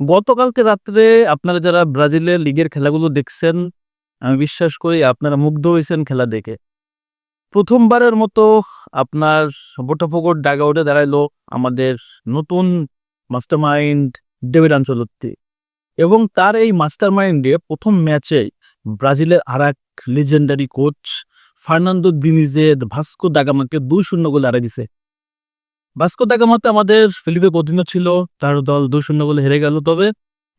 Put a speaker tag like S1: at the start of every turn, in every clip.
S1: গতকালকে রাত্রে আপনারা যারা ব্রাজিলের লিগের খেলাগুলো দেখছেন, আমি বিশ্বাস করি আপনারা মুগ্ধ হয়েছেন খেলা দেখে। প্রথমবারের মতো আপনার বোটাফোগোর ডাগা উঠে দাঁড়াইলো আমাদের নতুন মাস্টার মাইন্ড ডেভিড আঞ্চলত্তি এবং তার এই মাস্টার মাইন্ডে প্রথম ম্যাচে ব্রাজিলের আর এক লিজেন্ডারি কোচ ফার্নান্দো দিনিজের ভাস্কো দাগামাকে দুই শূন্য গোলে হারিয়ে দিছে। ভাস্কো দাগামাতে আমাদের ফিলিপে অধীন ছিল, তার দল দুই শূন্য গোলে হেরে গেল। তবে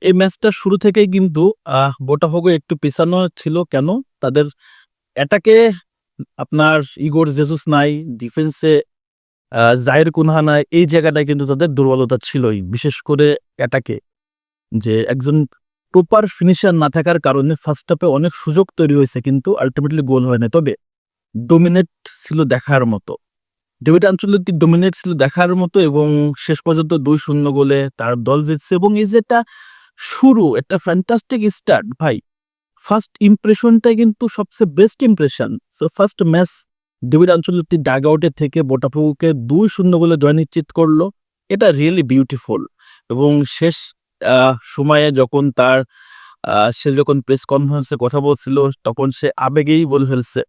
S1: এই ম্যাচটা শুরু থেকেই কিন্তু, আহ, বোটাফোগো একটু পেছানো ছিল কেন? তাদের অ্যাটাকে আপনার ইগোর জেসুস নাই, ডিফেন্সে জায়ের কুনহা নাই, এই জায়গাটায় কিন্তু তাদের দুর্বলতা ছিলই, বিশেষ করে অ্যাটাকে। যে একজন প্রপার ফিনিশার না থাকার কারণে ফার্স্ট হাফে অনেক সুযোগ তৈরি হয়েছে কিন্তু আলটিমেটলি গোল হয় না তবে ডোমিনেট ছিল দেখার মতো। ডেভিড আঞ্চলিক ডোমিনেট ছিল দেখার মতো এবং শেষ পর্যন্ত দুই শূন্য গোলে তার দল জিতছে এবং এই যে একটা শুরু, একটা ফ্যান্টাস্টিক স্টার্ট ভাই। ফার্স্ট ইমপ্রেশনটাই কিন্তু সবচেয়ে best impression so first match David আঞ্চলিক ডাগ আউটে থেকে বোটাফুকে দুই শূন্য গোলে জয় নিশ্চিত করল। এটা রিয়েলি বিউটিফুল এবং শেষ সময়ে যখন তার সে যখন প্রেস কনফারেন্সে কথা বলছিল, তখন সে আবেগেই বলে ফেলছে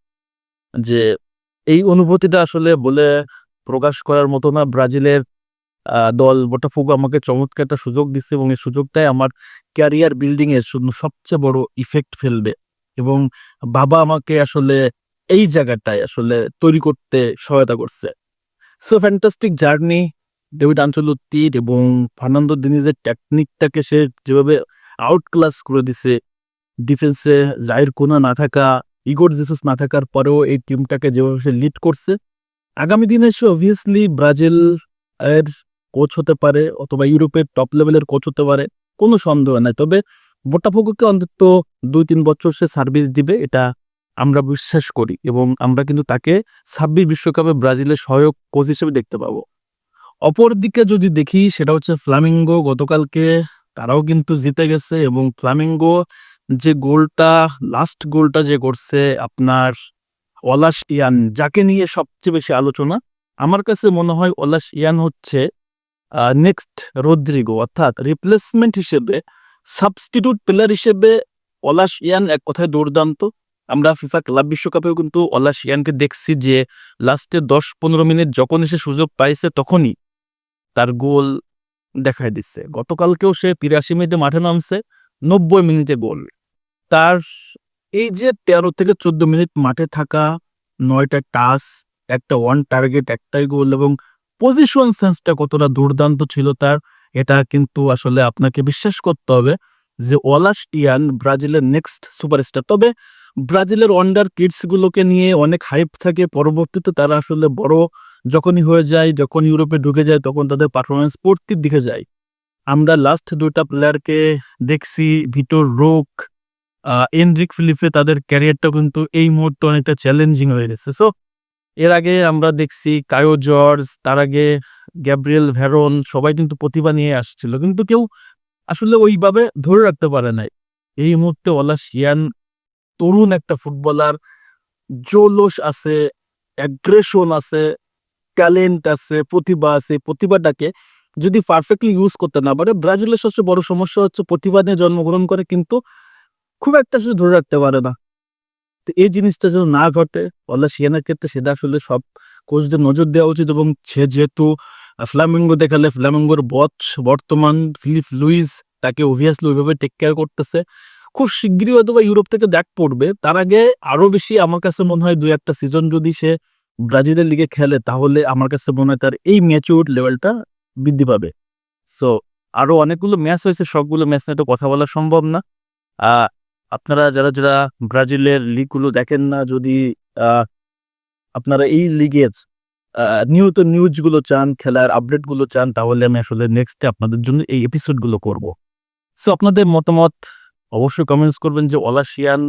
S1: যে এই অনুভূতিটা আসলে বলে প্রকাশ করার মতো না। ব্রাজিলের দল বোটাফোগো আমাকে চমৎকার একটা সুযোগ দিচ্ছে এবং এই সুযোগটাই আমার ক্যারিয়ার বিল্ডিং এর জন্য সবচেয়ে বড় ইফেক্ট ফেলবে। এবং বাবা আমাকে আসলে এই জায়গাটায় আসলে তৈরি করতে সহায়তা করছে। সো ফ্যান্টাস্টিক জার্নি ডেভিড আঞ্চলত্তির এবং ফার্নান্দো দিনিজের টেকনিকটাকে সে যেভাবে আউট ক্লাস করে দিছে ডিফেন্সে জাহির কোনা না থাকা ইগোর জেসুস না থাকার পরেও এই টিমটাকে যেভাবে সে লিড করছে, আগামী দিনে সে অবভিয়াসলি ব্রাজিল এর কোচ হতে পারে অথবা ইউরোপের টপ লেভেলের কোচ হতে পারে, কোনো সন্দেহ নাই। তবে বোটাফোগোকে অন্তত দুই তিন বছর সে সার্ভিস দিবে, এটা আমরা বিশ্বাস করি এবং আমরা কিন্তু তাকে ছাব্বিশ বিশ্বকাপে ব্রাজিলের সহায়ক কোচ হিসেবে দেখতে পাবো। অপরদিকে যদি দেখি, সেটা হচ্ছে ফ্লামিঙ্গো গতকালকে, তারাও কিন্তু জিতে গেছে এবং ফ্লামিঙ্গো যে গোলটা লাস্ট গোলটা যে করছে আপনার ওলাস ইয়ান, যাকে নিয়ে সবচেয়ে বেশি আলোচনা, আমার কাছে মনে হয় ওলাস ইয়ান হচ্ছে নেক্সট রদ্রিগো, অর্থাৎ রিপ্লেসমেন্ট হিসেবে সাবস্টিটিউট প্লেয়ার হিসেবে ওলাস ইয়ান এক কথায় দুর্দান্ত। আমরা ফিফা ক্লাব বিশ্বকাপেও কিন্তু ওলাস ইয়ানকে দেখছি যে লাস্টে দশ পনেরো মিনিট যখন এসে সুযোগ পাইছে তখনই তার গোল দেখায় দিচ্ছে। গতকালকেও সে তিরাশি মিনিটে মাঠে নামছে, নব্বই মিনিটে গোল। তার এই যে তেরো থেকে চোদ্দ মিনিট মাঠে থাকা নয়টা টাচ একটা ওয়ান টার্গেট একটাই গোল এবং পজিশন সেন্সটা কতটা দুর্দান্ত ছিল তার, এটা কিন্তু আসলে আপনাকে বিশ্বাস করতে হবে যে ওয়ালাস ইয়ান ব্রাজিলের নেক্সট সুপারস্টার তবে ব্রাজিলের ওয়ান্ডার কিডস গুলোকে নিয়ে অনেক হাইপ থাকে, পরবর্তীতে তারা আসলে বড় যখনই হয়ে যায় যখন ইউরোপে ঢুকে যায়, তখন তাদের পারফরমেন্স পড়তির দিকে যায়। আমরা লাস্ট দুইটা প্লেয়ারকে দেখছি, ভিটোর রোক এনরিক ফিলিপে তাদের ক্যারিয়ারটা কিন্তু এই মুহূর্তে অনেকটা চ্যালেঞ্জিং হয়ে গেছে। সো এর আগে আমরা দেখছি কায়ো জর্জ, তার আগে গ্যাব্রিয়েল ভ্যারন, সবাই কিন্তু প্রতিভা নিয়ে আসছিল। কিন্তু কেউ আসলে ওইভাবে ধরে রাখতে পারে নাই। এই মুহূর্তে ওলা শিয়ান তরুণ একটা ফুটবলার, জোলস আছে অ্যাগ্রেশন আছে ট্যালেন্ট আছে, প্রতিভা আছে। প্রতিভাটাকে যদি পারফেক্টলি ইউজ করতে না পারে, ব্রাজিলের সবচেয়ে বড় সমস্যা হচ্ছে প্রতিভা নিয়ে জন্মগ্রহণ করে কিন্তু খুব একটা সে ধরে রাখতে পারে না। তো এই জিনিসটা যেন না ঘটে ওলা শিয়ানের ক্ষেত্রে সেটা আসলে সব কোচদের নজর দেওয়া উচিত এবং সে যেহেতু ফ্ল্যামিঙ্গো দেখালে ফ্ল্যামিঙ্গোর বচ বর্তমান ফিলিপ লুইস তাকে অভিয়াসলি ওইভাবে টেক কেয়ার করতেছে। খুব শিগগিরই হয়তো বা ইউরোপ থেকে দেখ পড়বে। তার আগে আরও বেশি আমার কাছে মনে হয় দুই একটা সিজন যদি সে ব্রাজিলের লিগে খেলে, তাহলে আমার কাছে মনে হয় তার এই ম্যাচিউর লেভেলটা বৃদ্ধি পাবে। সো আরও অনেকগুলো ম্যাচ হয়েছে, সবগুলো ম্যাচ নিয়ে তো কথা বলা সম্ভব না। আপনারা যারা যারা ব্রাজিলের লিগগুলো দেখেন না যদি আপনারা এই লিগের আহ, নিয়মিত নিউজগুলো চান খেলার আপডেটগুলো চান তাহলে আমি আসলে নেক্সটে আপনাদের জন্য এই এপিসোডগুলো করব। সো আপনাদের মতামত অবশ্যই কমেন্টস করবেন যে অলাশিয়ান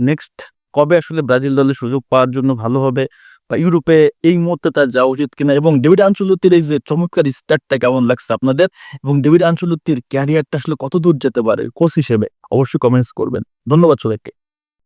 S1: নেক্সট কবে আসলে ব্রাজিল দলে সুযোগ পাওয়ার জন্য ভালো হবে বা ইউরোপে এই মুহূর্তে তার যাওয়া উচিত কিনা এবং ডেভিড আঞ্চলতির এই যে চমৎকার স্টার্টটা কেমন লাগছে আপনাদের এবং ডেভিড আঞ্চলতির ক্যারিয়ারটা আসলে কত দূর যেতে পারে? কোচ হিসেবে। অবশ্যই কমেন্টস করবেন। ধন্যবাদ সবাইকে।